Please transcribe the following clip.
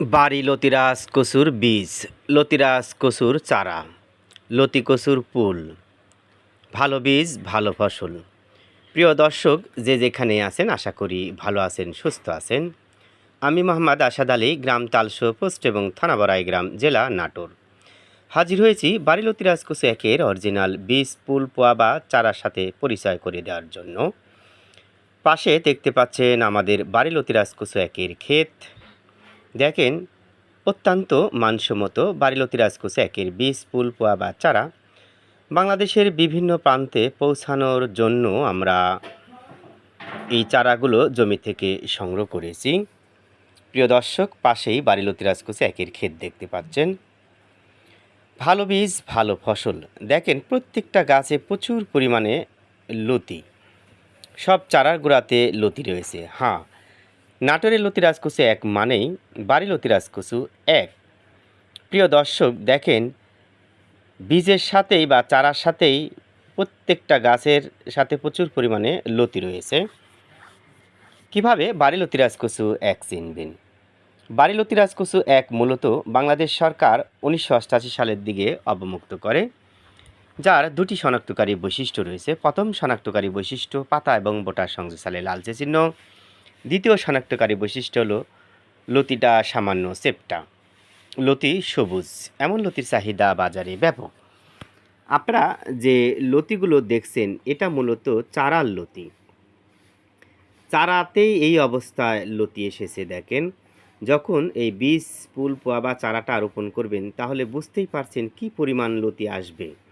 বাড়ি লতিরাজ কচুর বীজ, লতিরাজ কচুর চারা, লতি কচুর পুল ভালো বীজ, ভালো ফসল। প্রিয় দর্শক, যে যেখানে আছেন, আশা করি ভালো আছেন, সুস্থ আছেন। আমি মোহাম্মদ আসাদ আলী, গ্রাম তালসো পোস্ট এবং থানাবড়াই গ্রাম, জেলা নাটোর। হাজির হয়েছি বাড়ি লতিরাজ কচু একের অরিজিনাল বীজ পুল পোয়া বা চারার সাথে পরিচয় করে দেওয়ার জন্য। পাশে দেখতে পাচ্ছেন আমাদের বাড়ি লতিরাজ কচু একের ক্ষেত। দেখেন, অত্যন্ত মানসম্মত বাড়িলতি রাজকোষে একের বীজ পুল পোয়া বা চারা বাংলাদেশের বিভিন্ন প্রান্তে পৌঁছানোর জন্য আমরা এই চারাগুলো জমি থেকে সংগ্রহ করেছি। প্রিয় দর্শক, পাশেই বাড়িলতি রাজকোষে একের ক্ষেত দেখতে পাচ্ছেন। ভালো বীজ, ভালো ফসল। দেখেন, প্রত্যেকটা গাছে প্রচুর পরিমাণে লতি। সব চারার গোড়াতে লতি রয়েছে। হ্যাঁ নাটোরের লতি রাজকুচু এক মানেই বাড়ি লতি রাজকুচু এক। প্রিয় দর্শক, দেখেন, বীজের সাথেই বা চারার সাথেই প্রত্যেকটা গাছের সাথে প্রচুর পরিমাণে লতি রয়েছে। কীভাবে বাড়ি লতি রাজকুচু এক চিনবেন? বাড়ি লতি রাজকুচু এক মূলত বাংলাদেশ সরকার উনিশশো সালের দিকে অবমুক্ত করে, যার দুটি শনাক্তকারী বৈশিষ্ট্য রয়েছে। প্রথম শনাক্তকারী বৈশিষ্ট্য পাতা এবং বোটার সংযোগসালে লালচে চিহ্ন দ্বিতীয় শনাক্তকারী বৈশিষ্ট্য হলো, লতিটা সামান্য সেপটা। লতি সবুজ, এমন লতির চাহিদা বাজারে ব্যাপক। আপনারা যে লতিগুলো দেখছেন, এটা মূলত চারার লতি। চারাতেই এই অবস্থায় লতি এসেছে দেখেন। যখন এই বীজ পুল পোয়া বা চারাটা রোপণ করবেন, তাহলে বুঝতেই পারছেন কি পরিমাণ লতি আসবে।